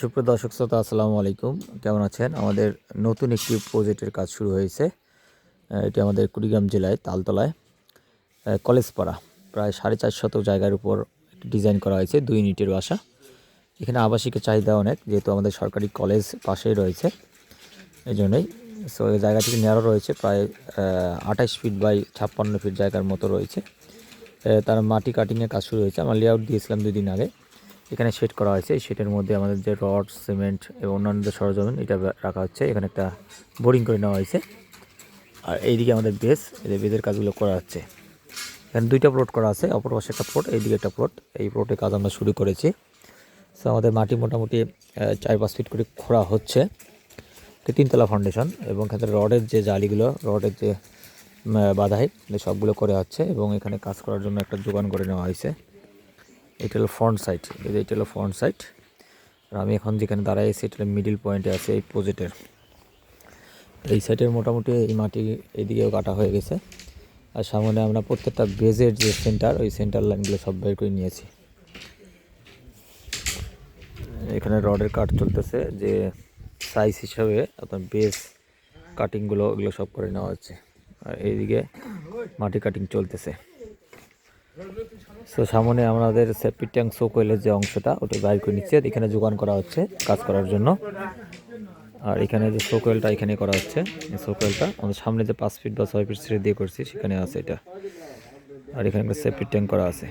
সুপ্রিয় দর্শক শ্রোতা, আসসালামু আলাইকুম। কেমন আছেন? আমাদের নতুন একটি প্রজেক্টের কাজ শুরু হয়েছে। এটি আমাদের কুড়িগ্রাম জেলায় তালতলায় কলেজপাড়া, প্রায় সাড়ে চার শতক জায়গার উপর ডিজাইন করা হয়েছে, দুই ইউনিটের বাসা। এখানে আবাসিকের চাহিদা অনেক, যেহেতু আমাদের সরকারি কলেজ পাশেই রয়েছে এই জন্যই সো এই জায়গাটিকে ন্যারো রয়েছে, প্রায় আঠাইশ ফিট বাই ছাপ্পান্ন ফিট জায়গার মতো রয়েছে। তার মাটি কাটিংয়ের কাজ শুরু হয়েছে। আমরা লেআউট দিয়েছিলাম দুই দিন আগে। এখানে সেট করা হয়েছে। সেটের মধ্যে আমাদের যে রড সিমেন্ট এবং অন্যান্য যে সরঞ্জাম এটা রাখা হচ্ছে। এখানে একটা বোরিং করে নেওয়া হয়েছে। আর এইদিকে আমাদের বেস এই বেদের কাজগুলো করা হচ্ছে। এখানে দুইটা প্লট করা আছে, অপর পাশে একটা প্লট এইদিকে একটা প্লট এই প্লটের কাজ আমরা শুরু করেছি। সো আমাদের মাটি মোটামুটি চার পাঁচ ফিট করে খোঁড়া হচ্ছে। তিনতলা ফাউন্ডেশন এবং এখানে রডের যে জালিগুলো রডের যে বাধাই সবগুলো করে হচ্ছে এবং এখানে কাজ করার জন্য একটা যোগান করে নেওয়া হয়েছে। এটা হলো ফ্রন্ট সাইড এটা হলো ফ্রন্ট সাইড আর আমি এখন যেখানে দাঁড়াই আছি, এটা মিডিল পয়েন্টে আছে এই প্রজেক্টের এই সাইডের মোটামুটি এই মাটি এদিকেও কাটা হয়ে গেছে। আর সামনে আমরা প্রত্যেকটা বেজের যে সেন্টার ওই সেন্টার লাইনগুলো সব বের করে নিয়েছি। এখানে রডের কাট চলতেছে, যে সাইজ হিসাবে আপনার বেস কাটিংগুলো ওগুলো সব করে নেওয়া হচ্ছে। আর এইদিকে মাটি কাটিং চলতেছে। সো সামনে আমাদের সেফটি ট্যাঙ্ক সোকোয়েলের যে অংশটা, ওটা বাইর করে নিচ্ছে। এখানে যোগান করা হচ্ছে কাজ করার জন্য। আর এখানে যে সোকোয়েলটা এখানে করা হচ্ছে। সোকোয়েলটা আমাদের সামনে যে পাঁচ ফিট বা ছয় ফিট ছেড়ে দিয়ে করছি, সেখানে আছে এটা। আর এখানে একটা সেফটি ট্যাঙ্ক করা আছে।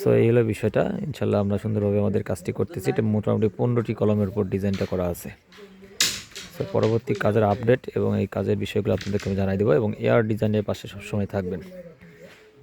সো এই হলো বিষয়টা। ইনশাল্লাহ আমরা সুন্দরভাবে আমাদের কাজটি করতেছি। এটা মোটামুটি পনেরোটি কলমের উপর ডিজাইনটা করা আছে। সো পরবর্তী কাজের আপডেট এবং এই কাজের বিষয়গুলো আপনাদেরকে আমি জানাই দেবো। এবং এয়ার ডিজাইনের পাশে সবসময় থাকবেন।